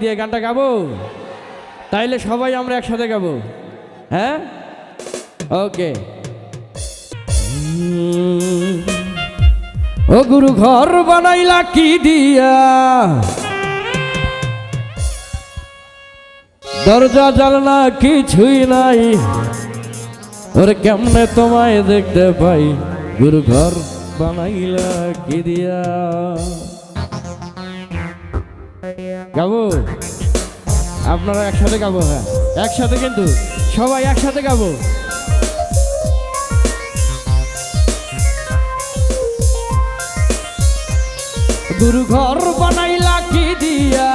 দিয়ে গানটা গাবো? তাইলে সবাই আমরা একসাথে গাবো। হ্যাঁ? ওকে। ও গুরু ঘর বানাইলা কি দিয়া? দরজা, জানলা কিছুই নাই। ওরে কেমনে তোমায় দেখতে পাই? গুরু ঘর বানাইলা কি দিয়া? গাবো। আপনারা একসাথে গাবো হ্যাঁ। একসাথে কিন্তু, সবাই একসাথে গাবো। গুরু ঘর বানাইলা কি দিয়া?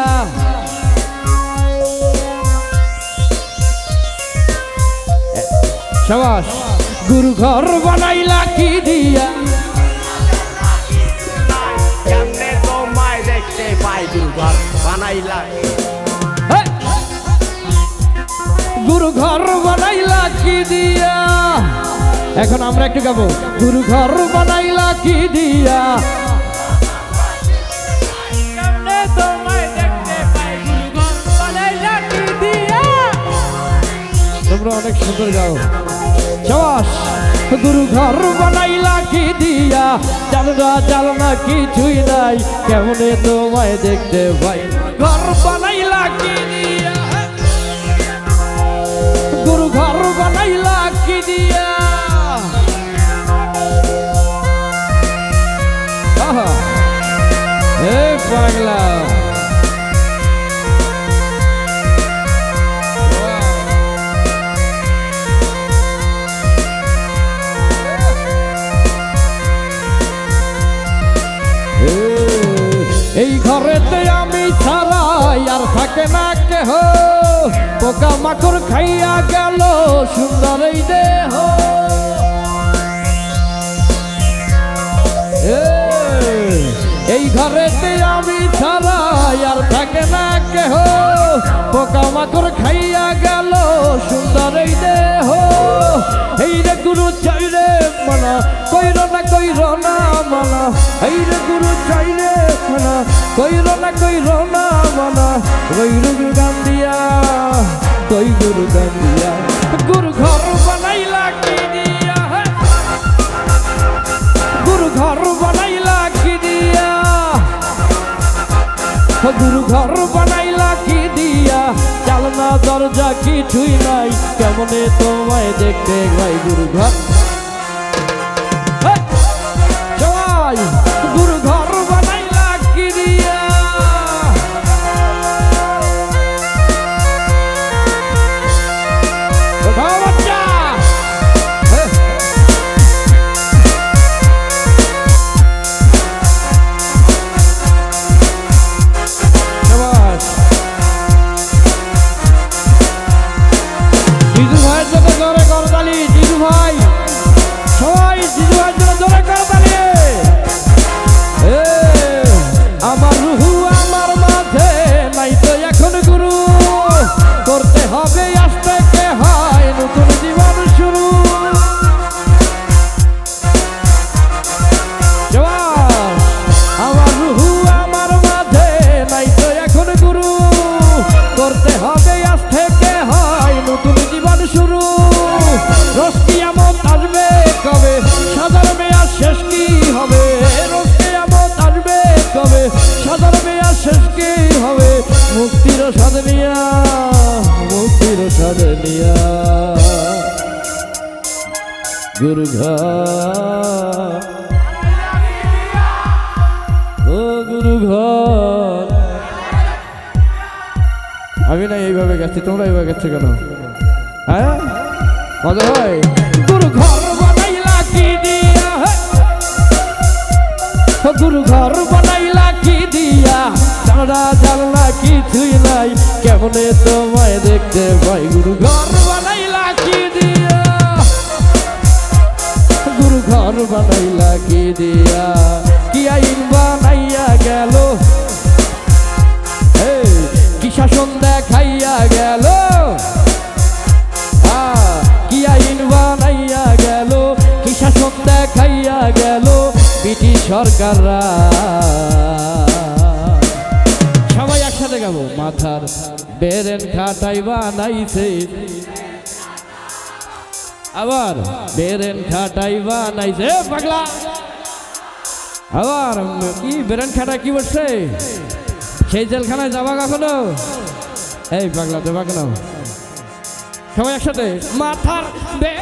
সবাস গুরু ঘর বানাইলা কি দিয়া? কেমনে তোমায় দেখতে পাই দুর্ঘর? বানাইলা! গুরু ঘর বানাইলা কি দিয়া? এখন আমরা একটু গাবো। গুরু ঘর বানাইলা কি দিয়া? কেমনে তোমায় দেখতে পাই? দুর্ঘর বানাইলা কি দিয়া? তোমরা অনেক সুন্দর গাও। সবাস গুরু ঘর বানাইলা কি দিয়া? জানরা জালনা কিছুই নাই। কেমনে তোমায় দেখতে পাই? ঘর বানাইলা কি দিয়া? গুরু ঘর বানাইলা কি দিয়া? পাগলা। এই ঘরেতে থাকে না কেহ পোকা মাকড় খাইয়া গেল সুন্দর এই দেহ। এই, ঘরেতে আমি ছাড়াই আর থাকে না কেহ। পোকা মাকড় খাইয়া গেল সুন্দর এই দেহ। এই রে গুরু চাইরে মানা কইর না কইর না মানা। এই রে গুরু চাইরে মানা কইর না কইর না মানা কই গুরু গান্দিয়া কই গুরু গান্দিয়া গুরু ঘর বানাইলা কি দিয়া? গুরু ঘর বানাইলা কি দিয়া গুরু ঘর বানাইলা কি দিয়া, চালনা দরজা কিছুই নাই, কেমনে তোমায় দেখতে ভাই গুরু ঘর! সবাই ঘর। ও গুরু ঘর। আমি না এইভাবে গেছি, তোমরা এইভাবে গেছো কেন? হ্যাঁ? মজা হয়? গুরু ঘর বানাইলা কি দিয়া হে? গুরু ঘর বানাইলা কি দিয়া জানলা জানলা কিছুই নাই। কেমনে তোমায় দেখতে পাই? গুরু ঘর বানাইলা ঘর বানাইলা কি দিয়া? কি আইন বানাইয়া গেল? কি শাসন দেখাইয়া গেল? কি আইন বানাইয়া গেল? কি শাসন দেখাইয়া গেল? ব্রিটিশ সরকাররা। সবাই একসাথে গাবো মাথার বেরেন খাটাই বানাইছে। আবার বেরেন খাটাই বানাইছে। পাগলা! আবার কি বেরেন খাটা কি বসছে সেই জেলখানায় যাবা কখনো? এই পাগলা তো পাগলা সবাই একসাথে মাথার বেরেন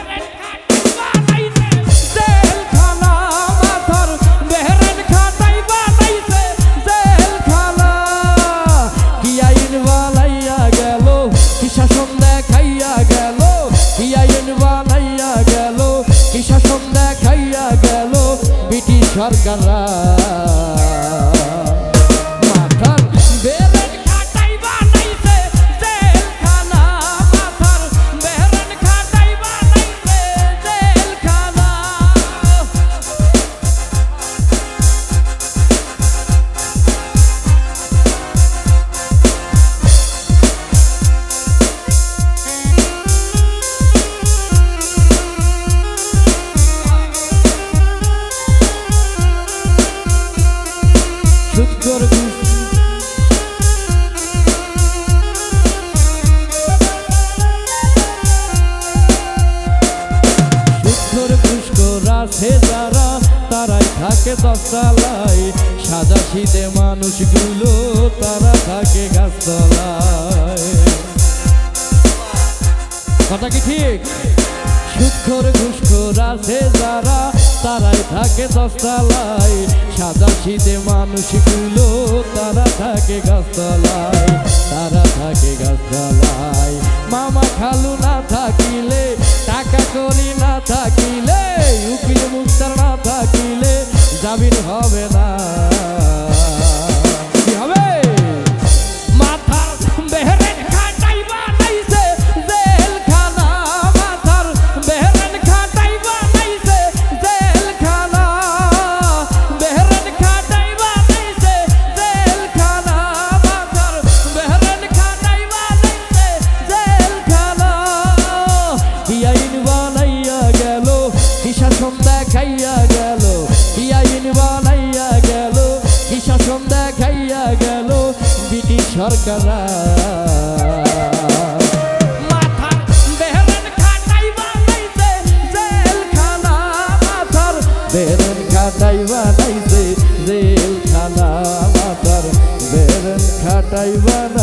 সরকাররা সুৎকর ঘুষখোর আছে যারা, তারাই থাকে দশতলায়। সাদা শীতে মানুষগুলো, তারা থাকে গাছতলায়। কথা কি ঠিক? সুৎখর ঘুষখোর আছে যারা থাকে দশতলায়। সাদা শীতে মানুষগুলো, তারা থাকে গাছতলায়। তারা থাকে গাছতলায়। মামা খালু না থাকিলে, টাকা করি না থাকিলে, উকিল মুক্তার না থাকিলে, জামিন হবে না। শাসন দেখাইয়া গেল কি বানাইয়া গেল কি শাসন দেখাইয়া গেল, ব্রিটিশ সরকাররা। মাথার বেহেরেন খাটাই বানাইছে, জেলখানা মাথার বেহেরেন খাটাই বানাইছে।